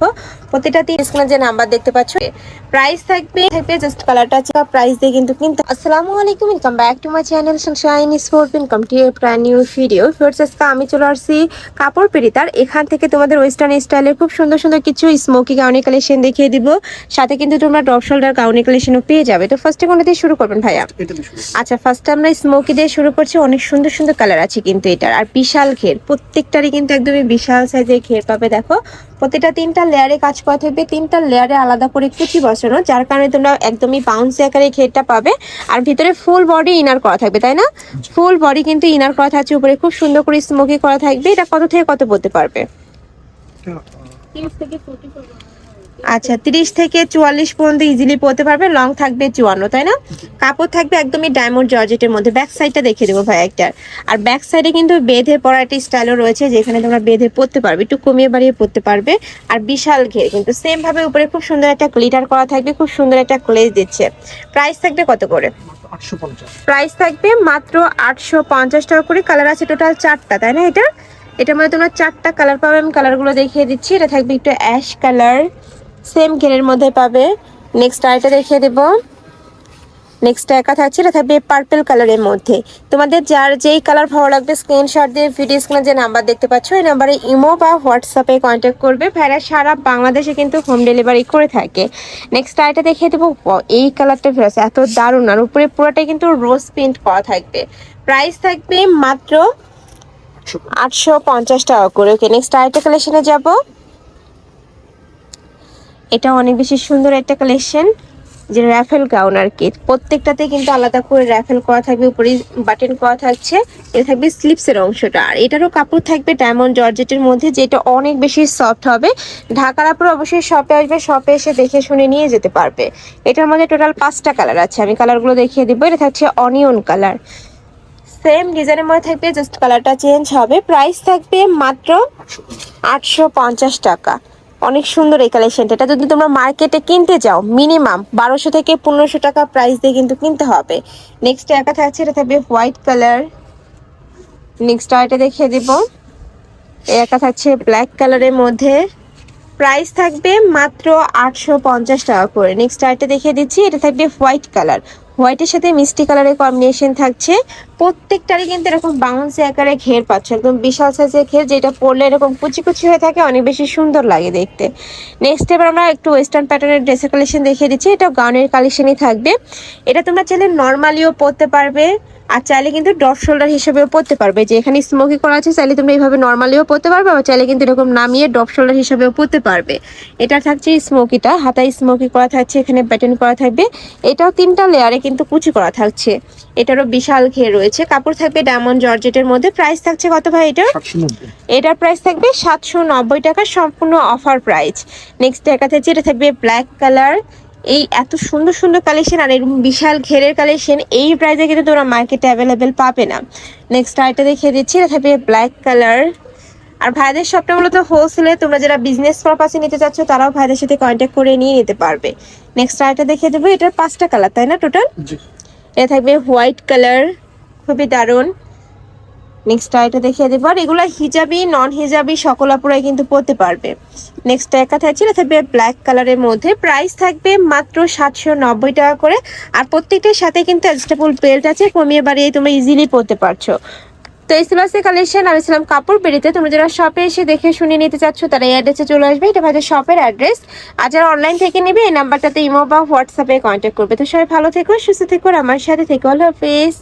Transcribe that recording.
দেখো প্রতিটা তিন স্ক্রিনে যে নাম্বার দেখতে পাচ্ছ প্রাইস থাকবে থাকবে জাস্ট কালারটা আছে প্রাইস দিয়ে কিন্তু কিনতে। আসসালামু আলাইকুম welcome back to my channel sunshine sport welcome to brand new video first আজকে আমি চলে আসছি কাপড় পেরিতার এখান থেকে তোমাদের ওয়েস্টার্ন স্টাইলের খুব সুন্দর সুন্দর কিছু স্মোকি গাউনি কালেকশন দেখিয়ে দিব। সাথে কিন্তু তোমরা ড্রপ শোল্ডার গাউনি কালেকশনও পেয়ে যাবে। তো ফার্স্টে কোনটা দিয়ে শুরু করবেন ভাইয়া। আচ্ছা ফার্স্টে আমরা স্মোকি দিয়ে শুরু করছি। অনেক সুন্দর সুন্দর কালার আছে কিন্তু এটার। আর বিশাল ঘের। প্রত্যেকটারই কিন্তু একদমই বিশাল সাইজের ঘের পাবে। দেখো প্রতিটা তিনটা লেয়ারে কাজ করা থাকবে তিনটা লেয়ারে আলাদা করে কুচি বসানো যার কারণে তোমরা একদমই বাউন্সি আকারে ঘেরটা পাবে। আর ভিতরে ফুল বডি ইনার করা থাকবে তাই না? ফুল বডি কিন্তু ইনার করা থাকছে উপরে খুব সুন্দর করে স্মোকি করা থাকবে। এটা কত থেকে কত বলতে পারবে? এটা, আচ্ছা তিরিশ থেকে চুয়াল্লিশ পর্যন্ত ইজিলি পরতে পারবে। লং থাকবে চুয়ান্ন তাই না? কাপড় থাকবে একদমই ডায়মন্ড জর্জেটের মধ্যে। ব্যাক সাইডটা দেখে দেবো ভাই একটা। আর ব্যাক সাইডে কিন্তু বেঁধে পরা একটা স্টাইলও রয়েছে যেখানে তোমরা বেঁধে পরতে পারবে একটু কমিয়ে বাড়িয়ে পরতে পারবে। আর বিশাল ঘের কিন্তু সেম ভাবে উপরে খুব সুন্দর একটা গ্লিটার করা থাকবে খুব সুন্দর একটা ক্লেজ দিচ্ছে। প্রাইস থাকবে কত করে? প্রাইস থাকবে মাত্র আটশো পঞ্চাশ টাকা করে। কালার আছে টোটাল চারটা তাই না এটা? এটার মধ্যে তোমরা চারটা কালার পাবে। আমি কালারগুলো দেখিয়ে দিচ্ছি। এটা থাকবে একটু অ্যাশ কালার সেম ঘেরের মধ্যে পাবে। নেক্সট আরেকটা দেখিয়ে দেবো। নেক্সট একা থাকছে, এটা থাকবে পার্পেল কালারের মধ্যে। তোমাদের যার যেই কালার ভালো লাগবে স্ক্রিনশট দিয়ে ভিডিও স্ক্রিনে যে নাম্বার দেখতে পাচ্ছ, এই নাম্বারে ইমো বা হোয়াটসঅ্যাপে কন্ট্যাক্ট করবে। ভাইরা সারা বাংলাদেশে কিন্তু হোম ডেলিভারি করে থাকে। নেক্সট আইটা দেখিয়ে দেবো। এই কালারটা ফেরত এত দারুণ। আর উপরে পুরোটাই কিন্তু রোজ প্রিন্ট করা থাকবে। প্রাইস থাকবে মাত্র আটশো পঞ্চাশ টাকা করে। ওকে নেক্সট আরেকটা কালেকশনে যাব। এটা অনেক বেশি সুন্দর একটা কালেকশন যে র্যাফেল গাউন আর কি। প্রত্যেকটাতে কিন্তু আলাদা করে র্যাফেল করা থাকবে উপরে বাটন করা থাকছে। এটা থাকবে স্লিপসের অংশটা। আর এটারও কাপড় থাকবে ডায়মন্ড জর্জেটের মধ্যে, যেটা অনেক বেশি সফট হবে। ঢাকার উপর অবশ্যই শপে আসবে শপে এসে দেখে শুনে নিয়ে যেতে পারবে। এটার মধ্যে টোটাল পাঁচটা কালার আছে, আমি কালারগুলো দেখিয়ে দিব। এটা থাকছে অনিয়ন কালার সেম ডিজাইনের মধ্যে থাকবে জাস্ট কালারটা চেঞ্জ হবে। প্রাইস থাকবে মাত্র আটশো টাকা। অনেক সুন্দর এই কালেকশনটা এটা যদি তোমরা মার্কেটে কিনতে যাও মিনিমাম বারোশো থেকে পনেরোশো টাকা প্রাইস দিয়ে কিন্তু কিনতে হবে। নেক্সট একা থাকছে, এটা থাকবে হোয়াইট কালার নেক্সট আরেকটা দেখিয়ে দিব। একা থাকছে ব্ল্যাক কালারের মধ্যে। প্রাইস থাকবে মাত্র আটশো পঞ্চাশ টাকা করে। নেক্সট আরেকটা দেখিয়ে দিচ্ছি, এটা থাকবে হোয়াইট কালার হোয়াইটের সাথে মিষ্টি কালারের কম্বিনেশন থাকছে। প্রত্যেকটারই কিন্তু এরকম বাউন্সি আকারে ঘের পাচ্ছে। একদম বিশাল সাইজের ঘের, যেটা পরলে এরকম কুচি কুচি হয়ে থাকে, অনেক বেশি সুন্দর লাগে দেখতে। নেক্সট এবার আমরা একটু ওয়েস্টার্ন প্যাটার্নের ড্রেসের কালেকশন দেখিয়ে দিচ্ছি। এটা গাউনের কালেকশনই থাকবে। এটা তোমরা চাইলে নর্মালিও পরতে পারবে। আর চাইলে কিন্তু ডট শোল্ডার হিসেবেও পরতে পারবে। যে এখানে স্মোকি করা আছে চাইলে তুমি এইভাবে নর্মালিও পরতে পারবে আবার চাইলে কিন্তু এরকম নামিয়ে ডপ শোল্ডার হিসেবেও পরতে পারবে। এটা থাকছে স্মোকিটা হাতায় স্মোকি করা থাকছে এখানে প্যাটার্ন করা থাকবে। এটাও তিনটা লেয়ারে কিন্তু কুচি করা থাকছে। এটারও বিশাল ঘের রয়েছে। কাপড় থাকবে ডায়মন্ড জর্জেটের মধ্যে। প্রাইস থাকছে কত ভাই এটা সাতশো নব্বই। এটার প্রাইস থাকবে সাতশো নব্বই টাকা সম্পূর্ণ অফার প্রাইস নেক্সট দেখা থাকছে এটা থাকবে ব্ল্যাক কালার এই এত সুন্দর সুন্দর কালেকশন আর এরকম বিশাল ঘেরের কালেকশন এই প্রাইসে কিন্তু তোমরা মার্কেটে অ্যাভেলেবেল পাবে না। নেক্সট আরেকটা দেখিয়ে দিচ্ছি এটা থাকবে ব্ল্যাক কালার আর ভাইদের শপটা মূলত হোলসেলে তোমরা যারা বিজনেস পারপাসে নিতে চাচ্ছ তারাও ভাইদের সাথে কন্ট্যাক্ট করে নিয়ে নিতে পারবে। নেক্সট আরেকটা দেখিয়ে দেবো এটার পাঁচটা কালার তাই না টোটাল এটা থাকবে হোয়াইট কালার খুবই দারুণ। নেক্সট এটা দেখিয়ে দেবো। আর এগুলো হিজাবি নন হিজাবি সকল আপুরাই কিন্তু পড়তে পারবে। নেক্সট একা থাকছে এটা থাকবে ব্ল্যাক কালারের মধ্যে। প্রাইস থাকবে মাত্র সাতশো নব্বই টাকা করে। আর প্রত্যেকটার সাথে কিন্তু অ্যাডজাস্টেবল বেল্ট আছে, কমিয়ে বাড়িয়ে তোমরা ইজিলি পড়তে পারছ। তো এই ছিল কালেকশন আমি ছিলাম কাপড় বেরিতে। তোমরা যারা শপে এসে দেখে শুনে নিতে চাচ্ছ, তারা এই অ্যাড্রেসে চলে আসবে। এটা ভাইদের শপের অ্যাড্রেস আর যারা অনলাইন থেকে নেবে, এই নাম্বারটাতে ইমো বা হোয়াটসঅ্যাপে কন্ট্যাক্ট করবে। তো সবাই ভালো থেকো, সুস্থ থেকো আমার সাথে থেকো। আল্লাহ হাফেজ।